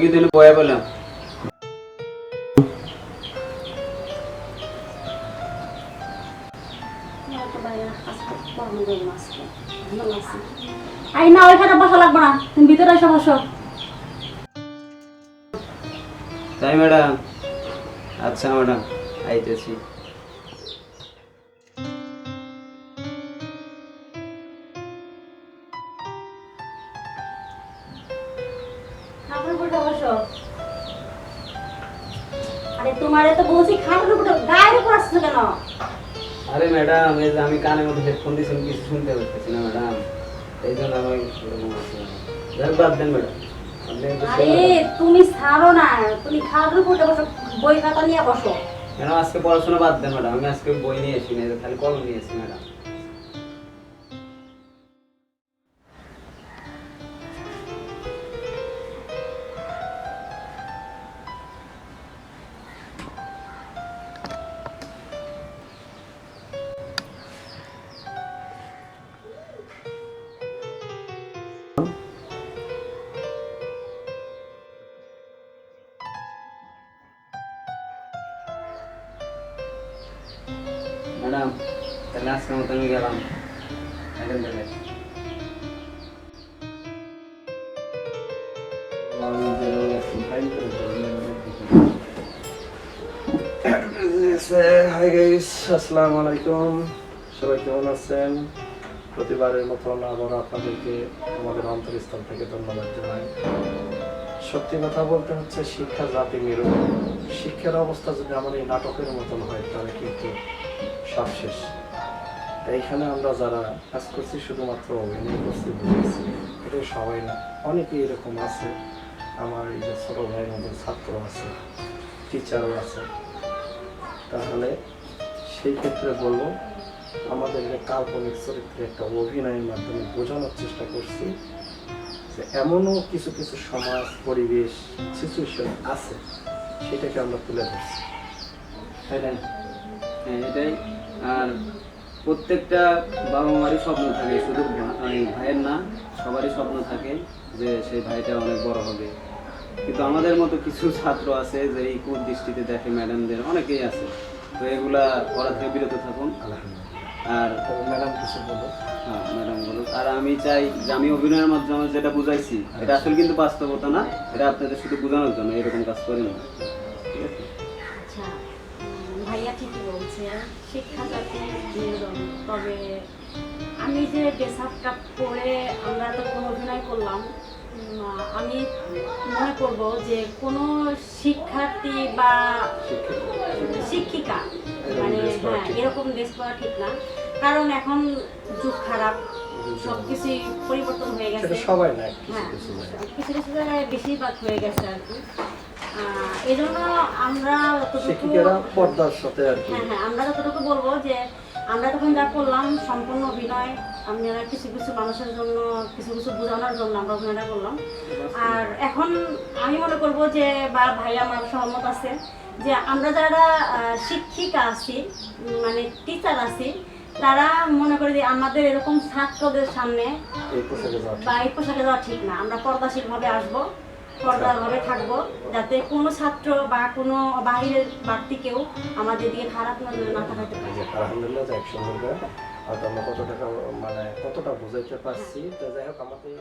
কি দিন বয়া বললাম আই না ওইখানে বসা লাগবে না। তুমি ভিতরে এসে বসো। তাই ম্যাডাম। আচ্ছা ম্যাডাম আইতেছি। বসো। আরে তোমারে তো বলছি খাবার উপরে গায়ের উপর আসছো কেন? আরে ম্যাডাম এই যে আমি কানের মধ্যে হেডফোন দিয়েছি আমি কিছু শুনতে পারতেছি না ম্যাডাম। এই জন্য আমি এরকম যাক বাদ দেন ম্যাডাম। আরে তুমি ছাড়ো না তুমি খাবার উপরে বসো বই খাতা নিয়ে বসো। ম্যাডাম আজকে পড়াশোনা বাদ দেন ম্যাডাম আমি আজকে বই নিয়ে না খালি কলম নিয়ে ম্যাডাম ম্যাডাম? তাহলে মতো আমি গেলাম। থেকে সবাই কেমন আছেন? প্রতিবারের আবার আপনাদেরকে আমাদের অন্তরস্থল থেকে ধন্যবাদ জানাই। সত্যি কথা বলতে হচ্ছে, শিক্ষা জাতি মেরু। শিক্ষার অবস্থা যদি আমার এই নাটকের মতন হয়, তাহলে কিন্তু সব শেষ তাই এখানে আমরা যারা কাজ করছি শুধুমাত্র অভিনয় করছি, বুঝেছি, এটা সবাই না, অনেকেই এরকম আছে। আমার এই যে ছোট ভাইয়ের মতো ছাত্র আছে টিচারও আছে। তাহলে সেই ক্ষেত্রে বলব, আমাদের যে কাল্পনিক চরিত্রে একটা অভিনয়ের মাধ্যমে বোঝানোর চেষ্টা করছি যে এমনও কিছু কিছু সমাজ, পরিবেশ সিচুয়েশন আছে, সেটাকে আমরা তুলে ধরছি। তাই না? হ্যাঁ এটাই। আর প্রত্যেকটা বাবা মারই স্বপ্ন থাকে শুধু ভা- ভাইয়ের না সবারই স্বপ্ন থাকে যে সেই ভাইটা অনেক বড় হবে। কিন্তু আমাদের মতো কিছু ছাত্র আছে যে এই দৃষ্টিতে দেখে ম্যাডামদের অনেকেই আছে। তো এগুলা করা থেকে বিরত থাকুন। আর ম্যাডাম কিছু বলো হ্যাঁ ম্যাডাম বলুন আর আমি চাই যে আমি অভিনয়ের মাধ্যমে যেটা বুঝাইছি এটা আসলে কিন্তু বাস্তবতা না এটা আপনাদের শুধু বোঝানোর জন্য এরকম কাজ করি না। ঠিকই বলছে শিক্ষা তবে আমি যে ড্রেস কাপ পরে আমরা তো কোনো অভিনয় করলাম আমি মনে করব যে কোনো শিক্ষার্থী বা শিক্ষিকা মানে হ্যাঁ এরকম ড্রেস পরা ঠিক না। কারণ এখন যুগ খারাপ সব কিছুই পরিবর্তন হয়ে গেছে। সবাই না হ্যাঁ। কিছু কিছু জায়গায় বেশিরভাগ হয়ে গেছে আর কি। আহ, এই জন্য আমরা শিক্ষিকারা পর্দার সাথে আর কি। হ্যাঁ হ্যাঁ আমরা যতটুকু বলব যে আমরা তখন যা করলাম সম্পূর্ণ অভিনয় আপনারা কিছু কিছু মানুষের জন্য কিছু কিছু বোঝানোর জন্য আমরা অভিনয়টা করলাম। আর এখন আমি মনে করব যে বা ভাই আমার সহমত আছে যে আমরা যারা শিক্ষিকা আছি মানে টিচার আছি তারা মনে করি যে আমাদের এরকম ছাত্রদের সামনে। বা এই পোশাকে যাওয়া ঠিক না। আমরা পর্দাশীল ভাবে আসব। পর্দার ভাবে থাকব, যাতে কোনো ছাত্র বা কোনো বাহিরের বাড়তি কেউ আমাদের দিকে খারাপ নজরে না থাকাতে পারে। আলহামদুলিল্লাহ, যাই সুন্দর আর তোমরা কত টাকা মানে কতটা বুঝাইতে পারছি, তো যাই হোক, আমাদের